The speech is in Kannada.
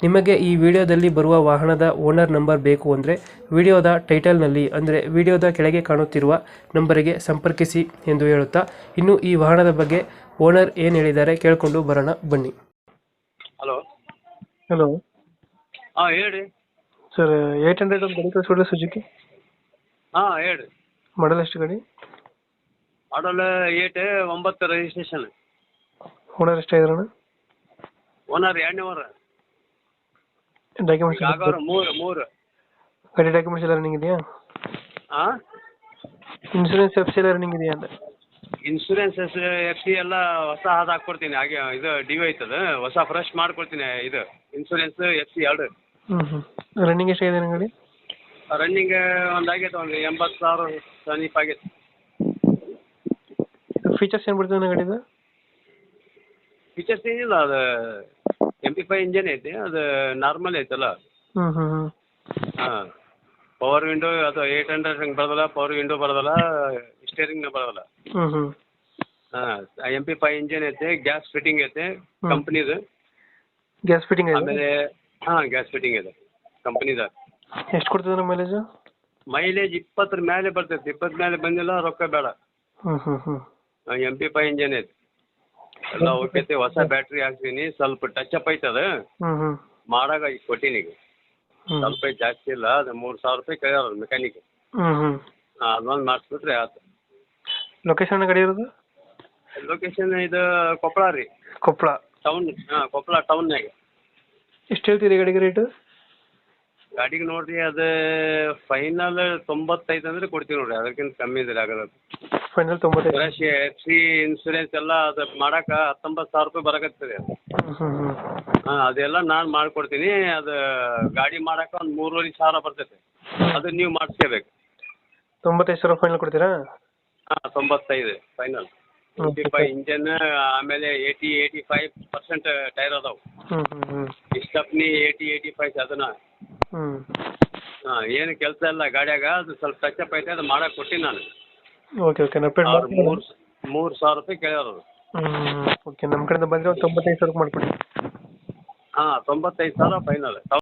ನಿಮಗೆ ಈ ವಿಡಿಯೋದಲ್ಲಿ ಬರುವ ವಾಹನದ ಓನರ್ ನಂಬರ್ ಬೇಕು ಅಂದರೆ ವಿಡಿಯೋದ ಟೈಟಲ್ನಲ್ಲಿ ಅಂದರೆ ವಿಡಿಯೋದ ಕೆಳಗೆ ಕಾಣುತ್ತಿರುವ ನಂಬರಿಗೆ ಸಂಪರ್ಕಿಸಿ ಎಂದು ಹೇಳುತ್ತಾ ಇನ್ನು ಈ ವಾಹನದ ಬಗ್ಗೆ ಓನರ್ ಏನು ಹೇಳಿದ್ದಾರೆ ಕೇಳಿಕೊಂಡು ಬರೋಣ ಬನ್ನಿ. ಹಲೋ. ಹಲೋ. ಹಾಂ ಹೇಳಿ. ಸರ್ ಏಯ್ಟ್ ಹಂಡ್ರೆಡ್ ಒಂದು ಗಾಡಿ ಕಳಿಸ್ಬಿಡ್ರೆ ಸುಜುಕಿ ಹಾಂ ಹೇಳಿ. ಮಾಡಲ್ ಎಷ್ಟು ಗಾಡಿ? ಮಾಡಲ್ ಏಟ್ ಒಂಬತ್ತು ರಿಜಿಸ್ಟ್ರೇಷನ್ ಓನರ್ ಎಷ್ಟಾಗಿದ್ರಣ ಓನರ್ ಎರಡನೇ ಓನರ್ ಡಾಕ್ಯುಮೆಂಟ್ಸ್ ಆಗೋರು ಮೂರು ಮೂರು ಗಾಡಿ ಡಾಕ್ಯುಮೆಂಟ್ಸ್ ಎಲ್ಲ ರನ್ನಿಂಗ್ ಇದೆಯಾ ಆ ಇನ್ಶೂರೆನ್ಸ್ ಎಫ್ ಸಿ ಎಲ್ಲ ರನ್ನಿಂಗ್ ಇದೆಯಾ ಅಂತ ಇನ್ಶೂರೆನ್ಸ್ ಎಫ್ ಸಿ ಎಲ್ಲ ಹೊಸ ಹಾದು ಕೊಡ್ತೀನಿ ಹಾಗೆ ಇದು ಡಿ ವಿ ಐತದ ಹೊಸ ಫ್ರೆಶ್ ಮಾಡ್ಕೊಡ್ತೀನಿ ಇದು. ಇನ್ಶೂರೆನ್ಸ್ ಎಫ್ ಸಿ ಎರಡು. ಹ್ಞೂ ಹ್ಞೂ ರನ್ನಿಂಗ್ ಎಷ್ಟಾಗಿದೆ ನಿಮ್ಮ ಗಾಡಿ ರನ್ನಿಂಗ್ ಒಂದು ಆಗೈತೆ ಒಂದು ಎಂಬತ್ತು ಸಾವಿರ ಸಮೀಪ ಆಗೈತೆ. ಫೀಚರ್ಸ್ ಏನು ಬಿಡ್ತದೆ ನನ್ನ ಗಾಡಿದು? ಫೀಚರ್ಸ್ ಏನಿಲ್ಲ ಅದು ಎಂ ಪಿ ಫೈ ಇಂಜನ್ ಐತಿ ಅದು ನಾರ್ಮಲ್ ಐತಲ್ಲ. ಹಾ. ಪವರ್ ವಿಂಡೋ ಅದು ಏಯ್ಟ್ ಹಂಡ್ರೆಡ್ ಹಂಗೆ ಬರೋದಲ್ಲ ಪವರ್ ವಿಂಡೋ ಬರೋದಲ್ಲ ಸ್ಟೇರಿಂಗ್ನ ಬರೋದಲ್ಲ. ಹಾಂ ಎಂ ಪಿ ಫೈವ್ ಇಂಜಿನ್ ಐತೆ ಗ್ಯಾಸ್ ಫಿಟ್ಟಿಂಗ್ ಐತೆ. ಕಂಪ್ನಿದು ಗ್ಯಾಸ್ ಫಿಟ್ಟಿಂಗ್ ಇದೆ ಆಮೇಲೆ ಹಾಂ ಗ್ಯಾಸ್ ಫಿಟ್ಟಿಂಗ್ ಇದೆ ಕಂಪ್ನಿದ ಎಷ್ಟು ಕೊಡ್ತದೆ ನಮ್ಮ ಮೈಲೇಜು ಮೈಲೇಜ್ ಇಪ್ಪತ್ತರ ಮೇಲೆ ಬರ್ತೈತೆ ಇಪ್ಪತ್ತು ಮೇಲೆ ಬಂದಿಲ್ಲ ರೊಕ್ಕ ಬೇಡ. ಹಾಂ ಹಾಂ ಹಾಂ ಎಂ ಪಿ ಫೈವ್ ಇಂಜಿನ್ ಐತೆ. ಎಲ್ಲ ಓಕೆ ಐತೆ ಹೊಸ ಬ್ಯಾಟ್ರಿ ಹಾಕ್ತೀನಿ ಸ್ವಲ್ಪ ಟಚ್ ಅಪ್ ಐತೆ ಅದು ಹ್ಞೂ ಹ್ಞೂ ಮಾಡಾಗ ಈಗ ಕೊಟ್ಟಿನಿ ಈಗ. ಹ್ಞೂ ಸ್ವಲ್ಪ ಐತಿ ಜಾಸ್ತಿ ಇಲ್ಲ ಅದು ಮೂರ್ ಸಾವಿರ ರೂಪಾಯಿ ಕೇಳ್ಯಾರ ಮೆಕ್ಯಾನಿಕ್ ಹ್ಞೂ ಹ್ಞೂ ಹಾಂ ಅದೊಂದು ಮಾಡಿಸ್ಬಿಟ್ರೆ ಆಯ್ತು. ಲೊಕೇಶನ್ ಗಾಡಿ ಇರೋದು? ಲೊಕೇಶನ್ ಇದು ಕೊಪ್ಪಳ ರೀ. ಕೊಪ್ಪಳ ಟೌನ್ ಹಾಂ ಕೊಪ್ಪಳ ಟೌನ್ನಾಗ ಎಷ್ಟು ಹೇಳ್ತೀರಿ ಗಾಡಿಗೆ ರೇಟು ಗಾಡಿಗೆ ನೋಡ್ರಿ ಅದು ಫೈನಲ್ ತೊಂಬತ್ತೈದು ಅಂದ್ರೆ ಕೊಡ್ತೀವಿ ನೋಡ್ರಿ ಅದಕ್ಕಿಂತ ಕಮ್ಮಿ ಇದ್ರೆ ಆಗಲ್ಲ. ಫೈನಲ್ ತೊಂಬತ್ತೈದು. ಫ್ರೆಶ್ ಇನ್ಸೂರೆನ್ಸ್ ಎಲ್ಲ ಅದು ಮಾಡಕ್ಕೆ ಹತ್ತೊಂಬತ್ತು ಸಾವಿರ ರೂಪಾಯಿ ಬರಕತ್ತದೆ. ಹ್ಞೂ ಹ್ಞೂ ಹ್ಞೂ ಹಾಂ ಅದೆಲ್ಲ ನಾನು ಮಾಡ್ಕೊಡ್ತೀನಿ. ಅದು ಗಾಡಿ ಮಾಡಕ್ಕೆ ಒಂದು ಮೂರುವರೆ ಸಾವಿರ ಬರ್ತೈತೆ. ಅದು ನೀವು ಮಾಡಿಸ್ಕೋಬೇಕು. ತೊಂಬತ್ತೈದು ಸಾವಿರ ಫೈನಲ್ ಕೊಡ್ತೀರಾ? ಹಾಂ ತೊಂಬತ್ತೈದು ಫೈನಲ್ ಟ್ವೆಂಟಿ ಫೈವ್ ಇಂಜನ್ ಆಮೇಲೆ eighty eighty five percent tyre ಅದಾವೆ. ಹ್ಞೂ ಹ್ಞೂ ಹ್ಞೂ ಸ್ಟಪ್ನಿ ಏಯ್ಟಿ ಏಯ್ಟಿ ಫೈವ್ ಅದನ್ನ. ಹ್ಞೂ ಹಾಂ ಏನು ಕೆಲಸ ಇಲ್ಲ ಗಾಡಿಯಾಗ. ಅದು ಸ್ವಲ್ಪ ಟಚ್ ಅಪ್ ಐತೆ ಅದು ಮಾಡಕ್ಕೆ ಕೊಟ್ಟಿನಿ ನಾನು. ಓಕೆ ಓಕೆ ನಾನು ಅಪ್ಡೇಟ್ ಅವ್ರು ಮಾಡ್ತೀನಿ ಮೂರು ಮೂರು ಸಾವಿರ ರೂಪಾಯಿ ಕೇಳ್ಯಾರ ಅವರು. ಹ್ಞೂ ಓಕೆ ನಮ್ಮ ಕಡೆಯಿಂದ ಬಂದ್ರೆ ಒಂದು ತೊಂಬತ್ತೈದು ಸಾವಿರಕ್ಕೆ ಮಾಡಿಕೊಡಿ. ಹಾಂ ತೊಂಬತ್ತೈದು ಸಾವಿರ ಫೈನಲ್